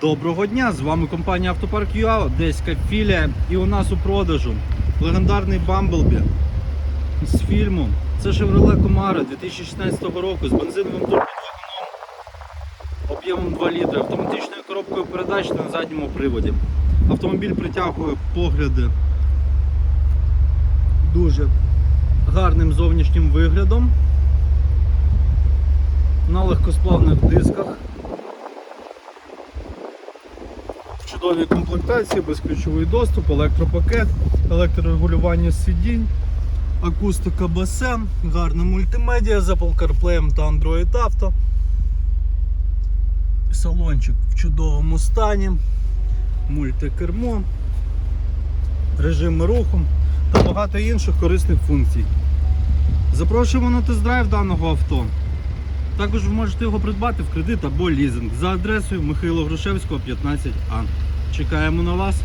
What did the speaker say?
Доброго дня! З вами компанія Автопарк ЮА, Одеська філія. І у нас у продажу легендарний Бамблбі з фільму. Це Chevrolet Camaro 2016 року з бензиновим турбодвигуном об'ємом 2 літри, автоматичною коробкою передач на задньому приводі. Автомобіль притягує погляди дуже гарним зовнішнім виглядом. На легкосплавних дисках. В чудовій комплектації, безключовий доступ, електропакет, електрорегулювання сидінь, акустика BSM, гарна мультимедіа з Apple CarPlay та Android Auto. Салончик в чудовому стані, мультикермо, режими руху та багато інших корисних функцій. Запрошуємо на тест-драйв даного авто. Також ви можете його придбати в кредит або лізинг за адресою Михайло Грушевського, 15А. Чекаємо на вас.